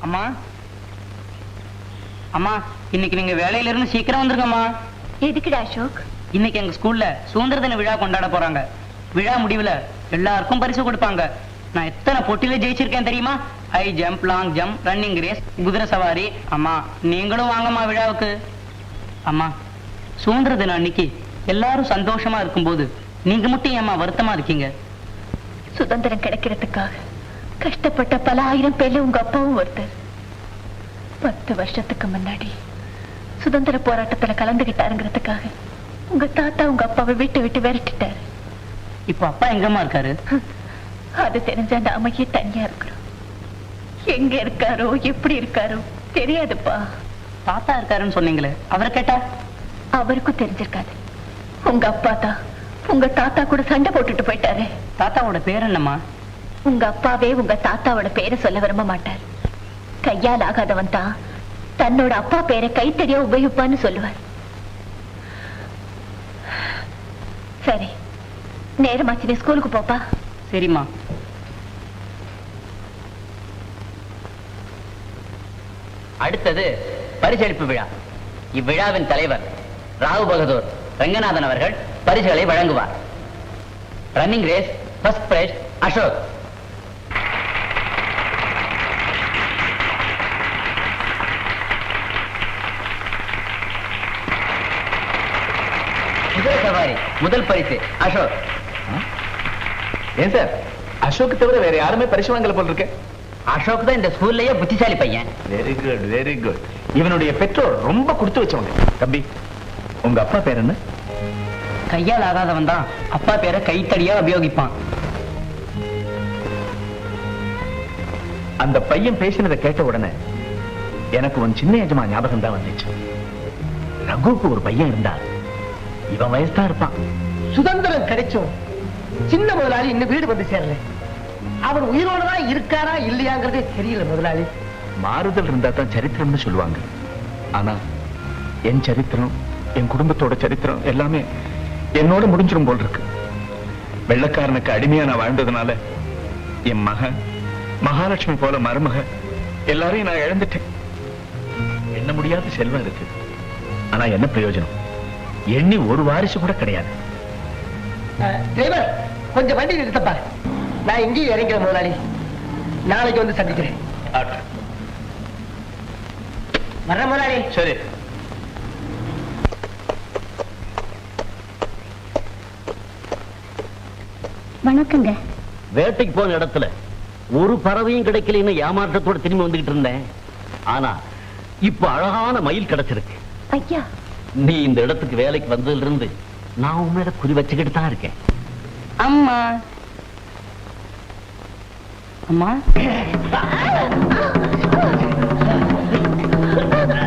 அம்மா. அம்மா இன்னைக்கு நீங்க வேலையில இருந்து சீக்கிரம் வந்துருங்கம்மா. எதுக்குடா அசோக்? இன்னைக்கு எங்க ஸ்கூல்ல சுதந்திர தின விழா கொண்டாட போறாங்க. விழா முடிவுல எல்லாருக்கும் பரிசு கொடுப்பாங்க. நான் எத்தனை போட்டியில ஜெயிச்சிருக்கேன் தெரியுமா? High jump long jump running race குதிரை சவாரி. அம்மா நீங்களும் வாங்கம்மா விழாவுக்கு. அம்மா சுதந்திர தினம் அன்னைக்கு எல்லாரும் சந்தோஷமா இருக்கும்போது நீங்க மட்டும் ஏம்மா வருத்தமா இருக்கீங்க? சுதந்திரம் கிடைக்கிறதுக்காக. கஷ்டப்பட்ட பல ஆயிரம் பேர்ல உங்க அப்பாவும் ஒருத்தர். பத்து வருஷத்துக்கு முன்னாடி சுதந்திர போராட்டத்துல கலந்துகிட்டாருங்கிறதுக்காக உங்க தாத்தா உங்க அப்பாவை வீட்டை விட்டு விரட்டிட்டாரு. இப்போ அப்பா எங்கம்மா இருக்காரு? அது தெரிஞ்சா நாமையே தனியா இருக்கிறோம்? எங்க இருக்காரோ எப்படி இருக்காரோ தெரியாதுப்பா. தாத்தா இருக்காருன்னு சொன்னீங்களே அவரை கேட்டா? அவருக்கும் தெரிஞ்சிருக்காது. உங்க அப்பா தான் உங்க தாத்தா கூட சண்டை போட்டுட்டு போயிட்டாரு. தாத்தாவோட பேர் என்னம்மா? உங்க அப்பாவே உங்க தாத்தாவோட பேரை சொல்ல விரும்ப மாட்டார். கையால் ஆகாதவன் தான் தன்னோட அப்பா பேரை கைத்தறியா உபயோகிப்பான்னு சொல்லுவார். சரி நேரமாச்சு நீ ஸ்கூலுக்கு போப்பா. சரிம்மா. அடுத்தது பரிசளிப்பு விழா. இவ்விழாவின் தலைவர் ராவு பகதூர் ரங்கநாதன் அவர்கள் பரிசுகளை வழங்குவார். Running race first prize Ashok குதிரை சவாரி முதல் பரிசு. அசோக். ஏன் சார்? அசோக் தவிர வேற யாருமே பரிசு வாங்கல போல் இருக்கு. அசோக் தான் இந்த ஸ்கூல்லயே புத்திசாலி பையன். வெரி குட் வெரி குட் இவனுடைய பெற்றோர் ரொம்ப கொடுத்து வச்சவங்க. தம்பி உங்க அப்பா பேர் என்ன? கையால் ஆகாதவன் தான். அப்பா பேரை கைத்தடியா உபயோகிப்பான். அந்த பையன் பேசினதை கேட்ட உடனே எனக்கு உன் சின்ன எஜமா ஞாபகம் தான் வந்துச்சு. ரகுவுக்கு ஒரு பையன் இருந்தா இவன் வயசு தான் இருப்பான். சுதந்திரம் கிடைச்சும் சின்ன முதலாளி இன்னும் வீடு வந்து சேரல. அவர் உயிரோட தான் இருக்காரா இல்லையாங்கிறதே தெரியல முதலாளி. மாறுதல் இருந்தா தான் சரித்திரம்னு சொல்லுவாங்க. ஆனா என் சரித்திரம் என் குடும்பத்தோட சரித்திரம் எல்லாமே என்னோட முடிஞ்சிரும் போல் இருக்கு. வெள்ளக்காரனுக்கு அடிமையா நான் வாழ்ந்ததுனால என் மகன் மகாலட்சுமி போல மருமக எல்லாரையும் நான் இழந்துட்டேன். எண்ண முடியாத செல்வம் இருக்கு. ஆனா என்ன பிரயோஜனம்? எண்ணி ஒரு வாரிசு கூட கிடையாது. டிரைவர் கொஞ்சம் வண்டி நிறுத்தப்பா நான் இங்கேயும் இறங்கிறேன் முதலாளி. நாளைக்கு வந்து சந்திக்கிறேன். வர்றேன் முதலாளி. சரி. வணக்கங்க. வேட்டைக்கு போன இடத்துல ஒரு பறவையும் கிடைக்கலன்னு ஏமாற்றத்தோட திரும்பி வந்துகிட்டு இருந்தேன். ஆனா இப்ப அழகான மயில் கிடைச்சிருக்கு. ஐயா நீ இந்த இடத்துக்கு வேலைக்கு வந்ததுல இருந்து நான் உன் மேல குறி வச்சுக்கிட்டு தான் இருக்கேன். அம்மா. அம்மா.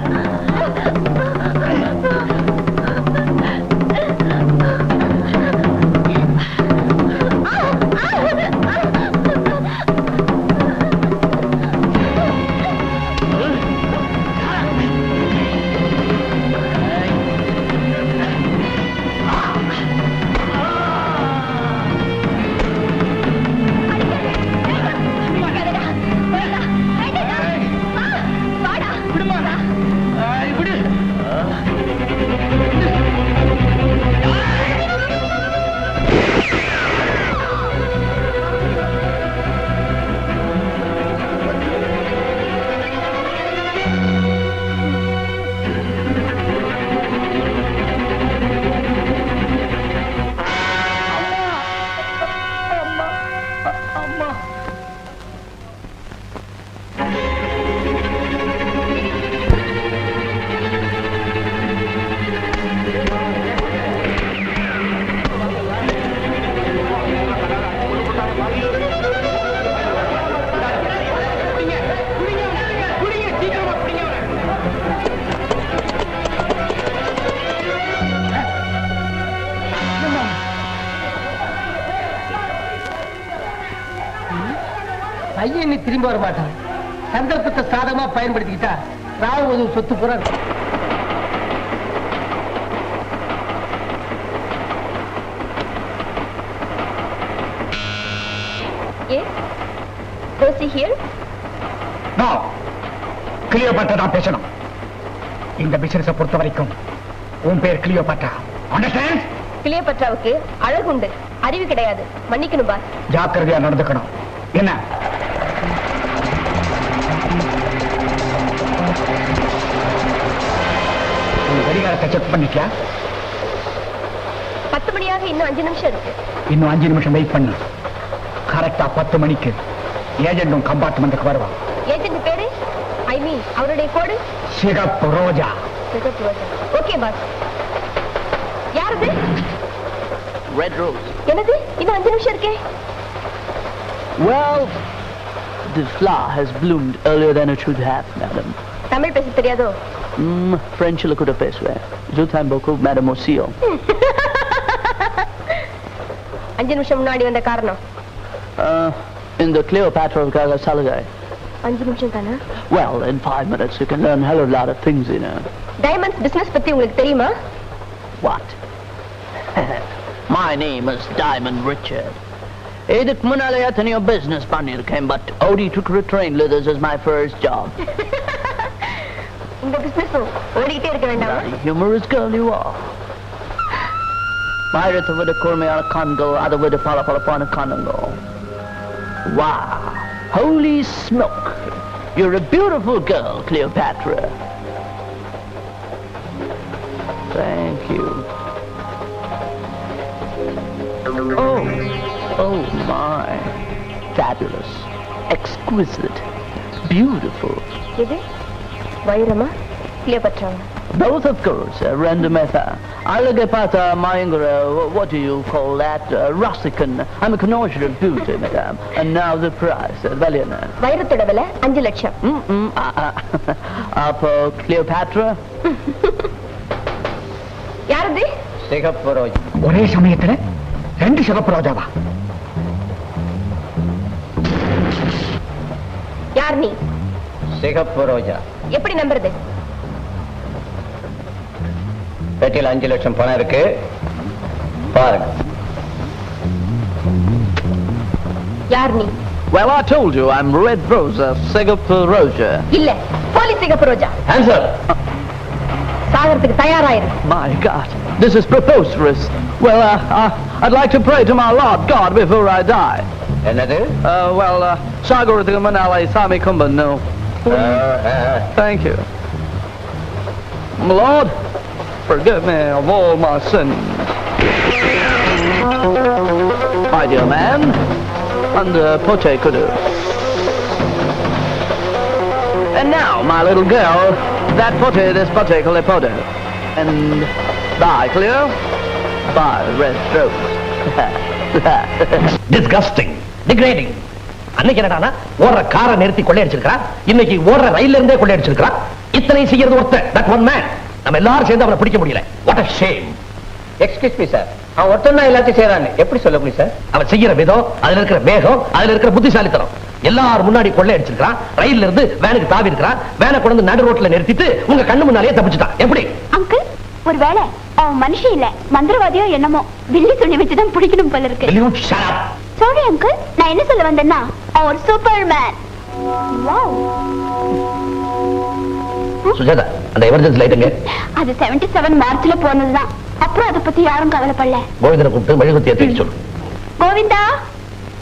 பயன்படுத்திக்கிட்டா ராவு சொத்து புற கிளியோபாட்டா தான் பேசணும். இந்த பிசினஸ பொறுத்த வரைக்கும் உன் பேர் கிளியோபாட்டா அண்டர்ஸ்டாண்ட் கிளியப்பற்றாவுக்கு அழகுண்டு. அறிவு கிடையாது. மன்னிக்கணும் பாஸ் ஜாக்கிரதையா நடந்துக்கணும். என்ன? கடிகாரத்தை செக் பண்ணிட்டியா? பத்து மணியாக இன்னும் அஞ்சு நிமிஷம் இருக்கு. இன்னும் அஞ்சு நிமிஷம் வெயிட் பண்ணு. கரெக்டா பத்து மணிக்கு ஏஜென்டும் கம்பார்ட்மெண்ட்டுக்கு வருவான் ஏஜென்ட் பேரு? ஐ மீன் அவருடைய கோடு சிகப்பு ரோஜா. ஓகே பாஸ் யாரது? ரெட் ரோஸ் என்னது? இன்னும் அஞ்சு நிமிஷம் இருக்கே. Well, the flower has bloomed earlier than it should have, madam. Tamil பேச தெரியாதோ? Mm, French le coup peswe. Je t'aime beaucoup, madame Osio. அஞ்சு நிமிஷம் முன்னாடி வந்த காரணம் Uh, in the Cleopatra of Gaga Salagai. அஞ்சு நிமிஷம் தானே Well, in five minutes you can learn a hell of a lot of things, you know. Diamonds business பத்தி உங்களுக்கு தெரியுமா What? My name is Diamond Richard. இதுக்கு முன்னாலே எத்தனையோ business பண்ணிருக்கேன் but OD to retrain leathers is my first job. இந்த பிசினஸும் ஓடிக்கிட்டே இருக்க வேண்டாமா Bloody humorous girl you are. வைரத்தை விட கூர்மையான கண்கள் அதை விட பல பலப்பான கண்ணுங்கள் Wow! Holy smoke! You're a beautiful girl, Cleopatra. Thank you. Oh, oh my. Fabulous. Exquisite. Beautiful. எது வைரமா கிளியப்பற்றாவா Both, of course, uh, random method. Alligapata Mayangara, what do you call that? Uh, Rustican. I'm a connoisseur of beauty, madam. And now the price, uh, Valiana. வைரத்தோட விலை அஞ்சு லட்சம் Mm-mm, uh, uh, up, uh, Cleopatra? யாரது சிகப்பு ரோஜா ஒரே சமயத்துல ரெண்டு சிகப்பு ரோஜாவா யார் நீ சிகப்பு ரோஜா எப்படி நம்புறது பெட்டியில் அஞ்சு லட்சம் பணம் இருக்கு பாருங்க யார் நீ Well, I told you, I'm Red Rosa, Singapore Rosa. இல்ல போலீஸ் சிகப்பு ரோஜா ஆன்சர் சாகறதுக்கு தயாராயிரு My God, this is preposterous. Well, uh, uh, I'd like to pray to my Lord God before I die. என்னது Uh, well, uh, Manala Sami Kumban, no. Uh, Thank you. My Lord, forgive me of all my sins. My dear man, under uh, pote kudu. And now, my little girl, that pote, this particular pote. And bye, clear, Bye, red strokes. Disgusting, degrading. அன்னைக்கு என்னடானா ஓடுற காரை நிறுத்தி கொள்ளையடிச்சிருக்கான் இன்னைக்கு ஓடுற ரயில்ல இருந்தே கொள்ளையடிச்சிருக்கான் இத்தனை செய்யறது ஒருத்தன் தட் ஒன் மேன் நம்ம எல்லாரும் சேர்ந்து அவனை பிடிக்க முடியல. What a shame excuse me sir அவன் ஒருத்தன் தான் எல்லாத்தையும் செய்யறான்னு எப்படி சொல்ல முடியும் சார் அவன் செய்யற விதம் அதுல இருக்கிற வேகம் அதுல இருக்கிற புத்திசாலித்தனம். எல்லாரும் முன்னாடி கொள்ளையடிச்சிருக்கான் ரயில்ல இருந்து வேனுக்கு தாவி இருக்கிறான் வேனை கொண்டு நடு ரோட்ல நிறுத்திட்டு உங்க கண்ணு முன்னாலேயே தப்பிச்சுட்டான். எப்படி? அங்கிள் ஒருவேளை அவன் மனுஷன் இல்ல மந்திரவாதியோ என்னமோ வில்லி துணி வச்சுதான் பிடிக்கணும் போல இருக்கு. சாரி அங்கிள் நான் என்ன சொல்ல வந்தேன்னா அவன் ஒரு சூப்பர் மேன் சுஜாதா அந்த எமர்ஜென்சி லைட்டுங்க அது 77 செவன் மார்ச்ல போனதுதான். அப்புறம் அதை பத்தி யாரும் கவலைப்படல. கோவிந்தனை கூப்பிட்டு மெழுகுத்தி ஏற்றி சொல்லு. கோவிந்தா!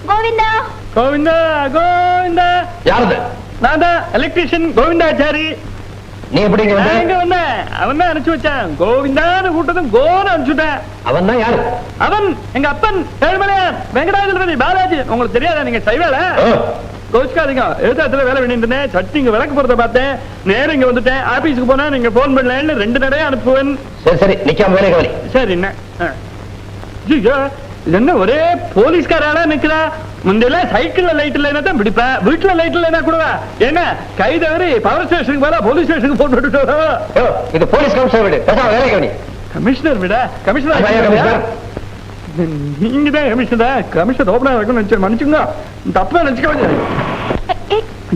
கோவிந்தா! கோவிந்தா கோவிந்தா! யாரது? நான் தான் எலக்ட்ரிஷியன் கோவிந்தாச்சாரி. நீ எப்படி இங்க நான் எங்க வந்த? அவன் தான் அனுப்பிச்சு வச்சான். கோவிந்தான்னு கூட்டதும் கோன்னு அனுப்பிச்சுட்டேன். அவன் தான் யாரு? அவன் எங்க அப்பன் ஏழுமலையான் வெங்கடாஜலபதி பாலாஜி. உங்களுக்கு தெரியாதா? நீங்க செய்வேல ஆ. கோச்சுக்காதீங்க. எழுத்தாத்துல வேலை பண்ணிட்டு இருந்தேன். சட்டி இங்க விளக்கு போறத பார்த்தேன். நேரம் இங்க வந்துட்டேன். ஆபீஸ்க்கு போனா நீங்க போன் பண்ணலன்னு ரெண்டு நடைய அனுப்புவேன். சரி சரி. நிக்காம வேலை கவனி சரி என்ன? என்ன ஒரே போலீஸ்காராளா நிக்கிறா? முந்தையெல்லாம் சைக்கிள்ல லைட் இல்லைன்னா தான் பிடிப்பேன் வீட்டுல லைட் இல்லைன்னா கூடவா என்ன? கை தவறி பவர் ஸ்டேஷனுக்கு போல போலீஸ் ஸ்டேஷனுக்கு போன் பண்ணிட்டு யோ, இது போலீஸ் கமிஷனர் வீடு. வேலை கவனி. கமிஷனர் விட? கமிஷனர். நீங்க தான் கமிஷனர் கமிஷனர் ஓபனா இருக்கும்னு நினைச்சு மன்னிச்சுங்க தப்பா நினைச்சுக்க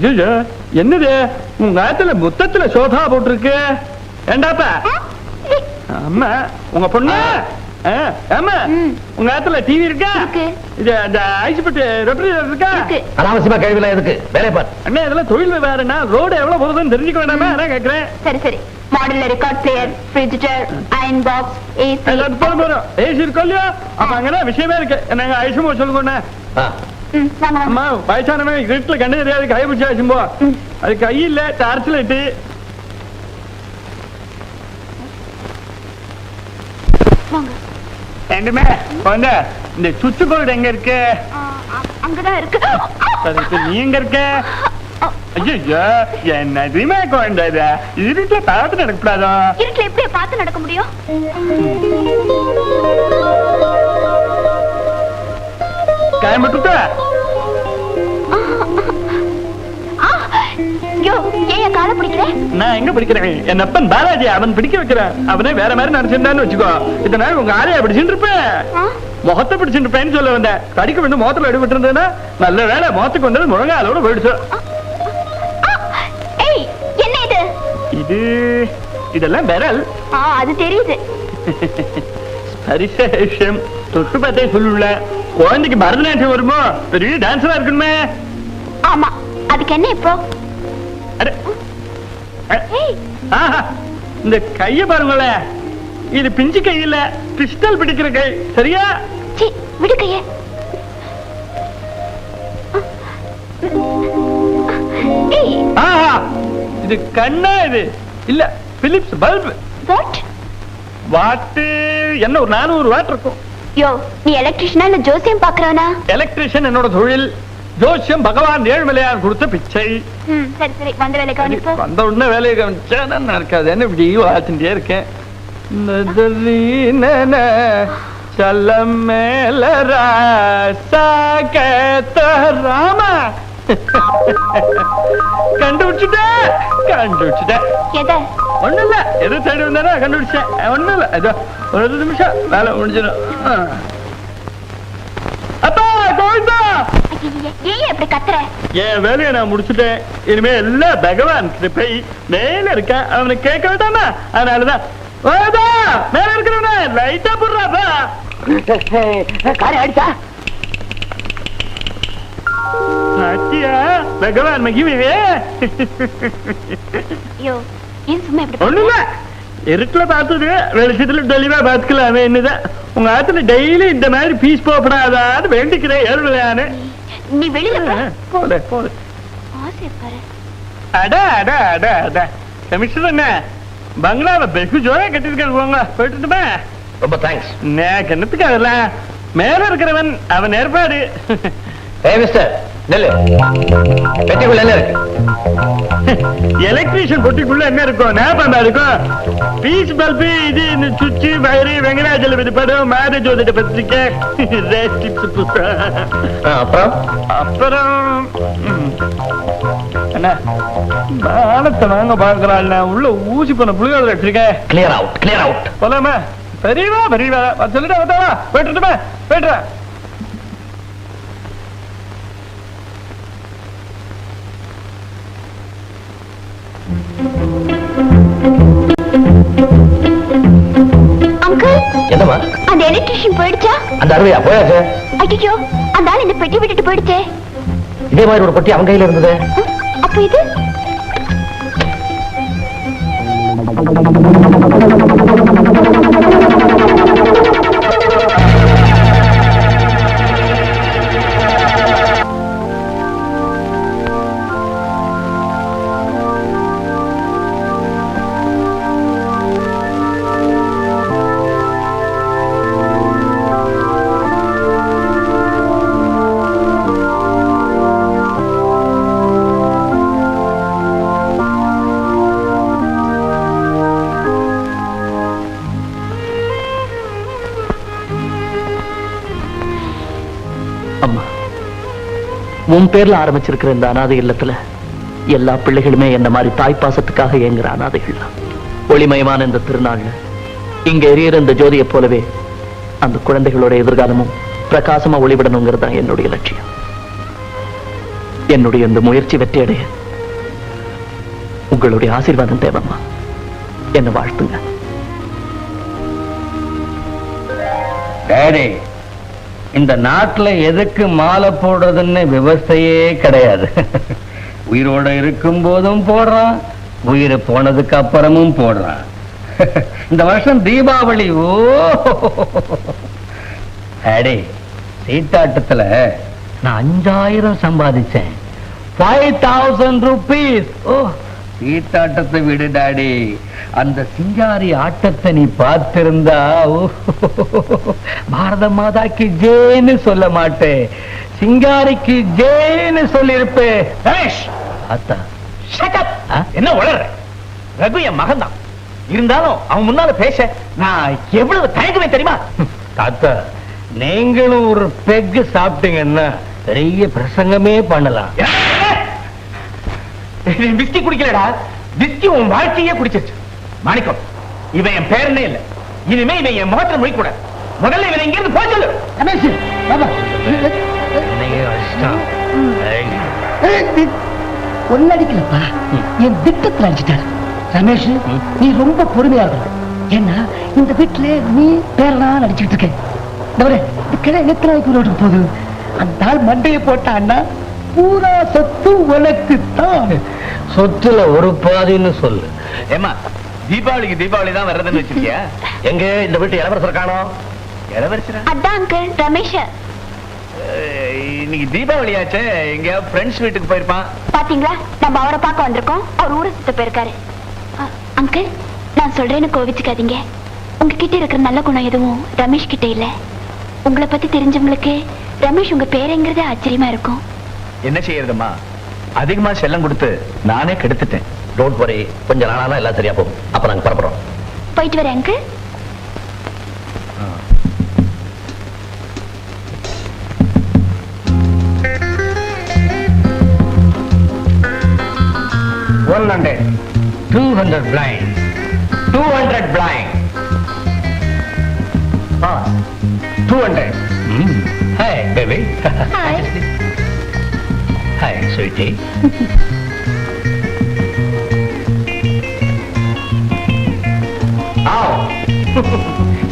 ஐயோ என்னது? உங்க ஆத்துல முத்தத்துல சோதா போட்டிருக்கு. ஏண்டாப்பா? அம்மா உங்க பொண்ணு? ஆமா. உங்க இடத்துல டிவி இருக்கா? இருக்கு. இது அந்த ஐசிபட்டு ரெஃப்ரிஜரேட்டர் இருக்கா? இருக்கு. அனாவசியமா கேள்விலாம் எதுக்கு? வேலை பார். அண்ணா இதெல்லாம் தொழில் வேறனா ரோடு எவ்வளவு போகுதுன்னு தெரிஞ்சுக்க வேண்டாமா? நான் கேக்குறேன். சரி சரி. Model record player fridge iron box AC AC இருக்கோ இல்லையா? அப்ப அங்கதான் விஷயமே இருக்கு. நாங்க ஐசுமோ சொல்லுங்க ஆ. ம் வாங்க வாங்க. அம்மா வயசானவன் இருட்டுல கண்ணு தெரியாது கை பிடிச்சா ஐசும்போ அது கை இல்ல டார்ச் லைட்டு வாங்க ரெண்டுமே வந்து இந்த சுவிட்ச் போர்டு எங்க இருக்கு? அங்கதான் இருக்கு. நீ எங்க இருக்க? ஐயோ என்ன ரீமா குழந்தை இது இருட்டுல பார்த்து நடக்கூடாதோ? இருட்டுல எப்படி பார்த்து நடக்க முடியும்? காயம்பட்டு யோ ஏன் காலை பிடிக்கிற நான் எங்க பிடிக்கிறேன்? என் அப்பன் பாலாஜி அவன் பிடிக்க வைக்கிறான். அவனே வேற மாதிரி நினைச்சிருந்தான்னு வச்சுக்கோ. இதனால உங்க ஆளையா பிடிச்சிட்டு இருப்பேன் முகத்தை பிடிச்சிட்டு இருப்பேன்னு சொல்ல வந்தேன். கடிக்க வந்து முகத்துல அடிபட்டு இருந்தேன்னா நல்ல வேலை முகத்துக்கு வந்தது முழங்காலோட போயிடுச்சு. என்ன இது? இது இதெல்லாம் விரல். அது தெரியுது. விஷயம். தொட்டு பார்த்தே சொல்லுல. குழந்தைக்கு பரதநாட்டியம் வருமோ? பெரிய டான்ஸரா இருக்கணுமே. ஆமா அதுக்கு என்ன இப்போ? இந்த கைய பாருங்களேன் இது பிஞ்சு கை இல்ல பிஸ்டல் பிடிக்கிற கை. சரியா? விடு கையே. இது கண்ணா இது. இல்ல பிலிப்ஸ் பல்ப் வாட் வாட்டு. என்ன ஒரு நானூறு வாட் இருக்கும். யோ நீ எலக்ட்ரிஷனா இல்ல ஜோசியம் பாக்குறவனா எலக்ட்ரிஷியன் என்னோட தொழில். ஜோசியம் பகவான் ஏழ்மலையான் கொடுத்த பிச்சை. ம் சரி சரி வந்த வேலை கவனிப்போ. வந்த உடனே வேலையை கவனிச்சா நான் இருக்காது என்ன இப்படி வாச்சுட்டே இருக்கேன். சலம் மேல ராமா. கண்டுபிடிச்சுட்டேன் கண்டுபிடிச்சுட்டேன் எதை? ஒண்ணும் இல்ல எது தேடி வந்தாரோ கண்டுபிடிச்சேன். ஒண்ணும் இல்ல ஏதோ ஒரு நிமிஷம் வேலை முடிஞ்சிடும். கோவிந்தா ஐயையே, ஏன் இப்படி கத்துற? என் வேலையை நான் முடிச்சுட்டேன். இனிமே எல்லாம் பகவான் கிருபை மேல இருக்க அவனை கேட்க வேண்டாமா? அதனாலதான். வாடா, மேல இருக்கிறவன லைட்டா போடுறாப்பா காரை அடிச்சா? சாத்தியா பகவான் மகிமையே. ஐயோ ஏன் சும்மா இப்படி ஒண்ணுல இருட்டுல பார்த்தது. வெளிச்சத்துல தெளிவா பார்த்துக்கலாமே என்னதான் உங்க ஆத்துல டெய்லி இந்த மாதிரி பீஸ் போகப்படாதான்னு வேண்டிக்கிறேன். ஏழுலையானு நீ வெளியில போ. போ போல போல ஆசை பாரு அட அட அட அட. கமிஷனர் என்ன? பங்களாவை வெகு ஜோரா கட்டிருக்காரு போங்க. போயிட்டுமா ரொம்ப தேங்க்ஸ் நான் கிணத்துக்கு அதெல்லாம்? மேல இருக்கிறவன் அவன் ஏற்பாடு. ஏ மிஸ்டர் நெல்லு. பெட்டிக்குள்ள என்ன இருக்கு எலக்ட்ரீஷியன் பொட்டிக்குள்ள என்ன இருக்கும் ஞாபகம் இருக்கும் பீஸ் பல்பு இது இந்த சுவிட்ச் வயரு வெங்கடாஜலபதி படம் மாத ஜோதிட பத்திரிக்கை. அப்புறம்? அப்புறம் மானத்தை வாங்க பாக்குறாள் உள்ள ஊசி பண்ண புளியோதரை வச்சிருக்கேன். கிளியர் அவுட் கிளியர் அவுட் போலாமா? பெரியவா பெரியவா. சொல்லிட்டு வந்தாவா போயிட்டுமா போயிட்டுறேன் எலக்ட்ரிஷியன் போயிடுச்சா? அந்த அருவையா போயாச்சு. ஐயோ அந்த ஆள் இந்த பெட்டி விட்டுட்டு போயிடுச்சே. இதே மாதிரி ஒரு பொட்டி அவங்க கையில இருந்தது. அப்ப இது? உன் பேர்ல ஆரம்பிச்சிருக்கிற இந்த அனாதை இல்லத்துல எல்லா பிள்ளைகளுமே என்ன மாதிரி தாய் பாசத்துக்காக ஏங்குற அனாதைகள் தான். ஒளிமயமான இந்த திருநாள்ல இங்க எரியிற இந்த ஜோதியை போலவே அந்த குழந்தைகளோட எதிர்காலமும் பிரகாசமா ஒளிவிடணுங்கிறது தான் என்னுடைய லட்சியம். என்னுடைய இந்த முயற்சி வெற்றியடைய உங்களுடைய ஆசீர்வாதம் தேவம்மா. என்ன வாழ்த்துங்க. டேடி இந்த நாட்டுல எதுக்கு மாலை போடுறதுன்னு விவசாயே கிடையாது. உயிரோட இருக்கும் போதும் போடுறான் உயிர் போனதுக்கு அப்புறமும் போடுறான். இந்த வருஷம் தீபாவளி ஓ! அடே சீட்டாட்டத்துல நான் அஞ்சாயிரம் சம்பாதிச்சேன். ஃபைவ் தௌசண்ட் ருபீஸ் ஓ! சீட்டாட்டத்தை விடு டாடி. அந்த சிங்காரி ஆட்டத்தை நீ பார்த்திருந்தா பாரத மாதாக்கு ஜேன்னு சொல்ல மாட்டேன். சிங்காரிக்கு ஜேன்னு சொல்லியிருப்பே. அத்தா? என்ன உளற? ரகு என் மகன் தான் இருந்தாலும் அவன் முன்னால பேச நான் எவ்வளவு தயங்குவேன் தெரியுமா? தாத்தா நீங்களும் ஒரு பெக்கு சாப்பிட்டீங்கன்னா பெரிய பிரசங்கமே பண்ணலாம். விஸ்கி குடிக்கலடா? விஸ்கி உன் வாழ்க்கையே குடிச்சிருச்சு. மாணிக்கம் இவன் என் பேரனே இல்ல. இனிமே இவன் என் முகத்துல முடிக்கூடாது முதல்ல இவன் இங்க இருந்து போக சொல்லு. ரமேஷ் பாபா. ஒன்னடிக்கலப்பா என் திட்டத்துல அடிச்சிட்டாரு ரமேஷ் நீ ரொம்ப பொறுமையா இருக்கணும். ஏன்னா இந்த வீட்டுல நீ பேரனா நடிச்சுட்டு இருக்க. ரோட்டுக்கு போகுது? அந்த ஆள் மண்டையை போட்டான்னா பூரா சொத்து உனக்கு தான் சொத்துல ஒரு பாதின்னு சொல்லு. ஏமா தீபாவளிக்கு தீபாவளி தான் வர்றதுன்னு வச்சிருக்கியா? எங்க இந்த வீட்டு இளவரசர் காணோம்? இளவரசரா? அதான் அங்கிள் ரமேஷ். இன்னைக்கு தீபாவளி ஆச்சே. எங்கேயாவது ஃப்ரெண்ட்ஸ் வீட்டுக்கு போயிருப்பான். பாத்தீங்களா? நம்ம அவரை பார்க்க வந்திருக்கோம். அவர் ஊரை சுத்த போயிருக்காரு. அங்கிள் நான் சொல்றேன்னு கோவிச்சுக்காதீங்க. உங்ககிட்ட இருக்கிற நல்ல குணம் எதுவும் ரமேஷ் கிட்ட இல்ல. உங்களை பத்தி தெரிஞ்சவங்களுக்கு ரமேஷ் உங்க பேருங்கிறதே ஆச்சரியமா இருக்கும். என்ன செய்யறதுமா அதிகமா செல்லம் கொடுத்து நானே கெடுத்துட்டேன். டோன்ட் வரி கொஞ்ச நாளானா எல்லாம் சரியா போகும். அப்ப நாங்க புறப்படுறோம். போயிட்டு வரேன் uncle one hundred two hundred blind two hundred blind two hundred hi sweetie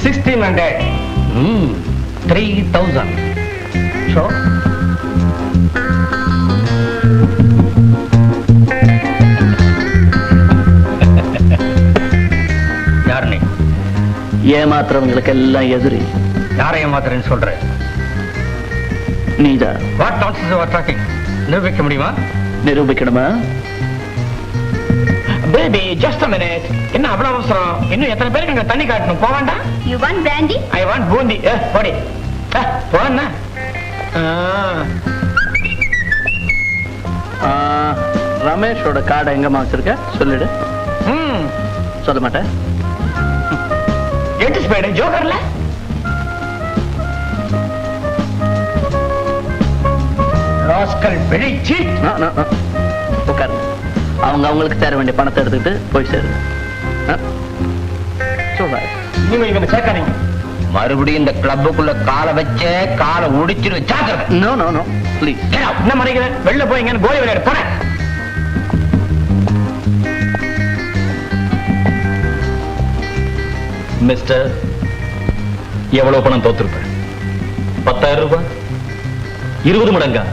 sixteen hundred three thousand show யார் நீ ஏமாத்துறவங்களுக்கு எல்லாம் எதிரி. யாரையும் மாத்திரன்னு சொல்ற? நீதான். வாட் நான்சென்ஸ் யுவர் டாக்கிங் நிரூபிக்க முடியுமா? நிரூபிக்கணுமா? Baby just a minute. என்ன அவ்வளவு அவசரம்? இன்னும் எத்தனை பேருக்கு இங்க தண்ணி காட்டணும்? போவாண்டா you want brandy I want boondi. ஏ போடி. போன ஆ, ரமேஷோட கார்டை எங்கம்மா வச்சிருக்க? சொல்லிடு. ம். சொல்ல மாட்டேன். எட்டு ஸ்பேடு ஜோக்கர்ல? Rascal no. உட்காரு அவங்க அவங்களுக்கு சேர வேண்டிய பணத்தை எடுத்துக்கிட்டு போய் சேரு நீங்க சேர்க்காதீங்க. மறுபடியும் இந்த கிளப்புக்குள்ள காலை வச்ச காலை உடிச்சிரு ஜாக்கிரதை. No no no please Get out. என்ன மறைக்கிற? வெளில போய் எங்கன்னு கோலி விளையாடு போன மிஸ்டர் எவ்வளவு பணம் தோத்துருப்ப பத்தாயிரம் ரூபாய்? இருபது மடங்கா?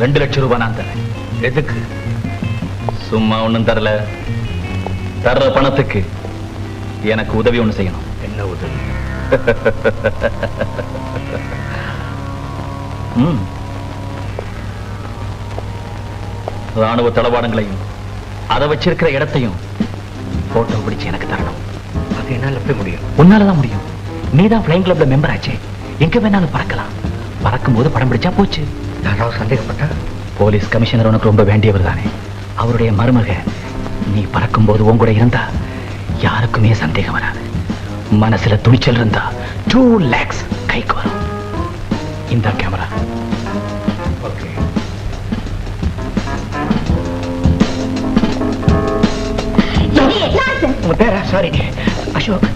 ரெண்டு லட்சம் ரூபாய் நான் தரேன். எதுக்கு? சும்மா ஒண்ணும் தரல. தர்ற பணத்துக்கு எனக்கு உதவி ஒண்ணு செய்யணும். என்ன உதவி. ராணுவ தளவாடங்களையும் அதை வச்சிருக்கிற இடத்தையும் போட்டோ பிடிச்சு எனக்கு தரணும். அது என்னால எப்படி முடியும்? உன்னாலதான் முடியும். நீதான் ஃபிளைங் கிளப்ல மெம்பர் ஆச்சே. எங்க வேணாலும் பறக்கலாம். பறக்கும் போது படம் பிடிச்சா போச்சு. யாராவது சந்தேகப்பட்டா? போலீஸ் கமிஷனர் உனக்கு ரொம்ப வேண்டியவர் தானே. அவருடைய மருமக நீ பறக்கும் போது உன் கூட இருந்தா யாருக்குமே சந்தேகம் வராது. மனசுல துணிச்சல் இருந்தா டூ லேக்ஸ் கைக்கு வரும். இந்த கேமரா. ஓகே. உங்க பேரா? சாரி அசோக்.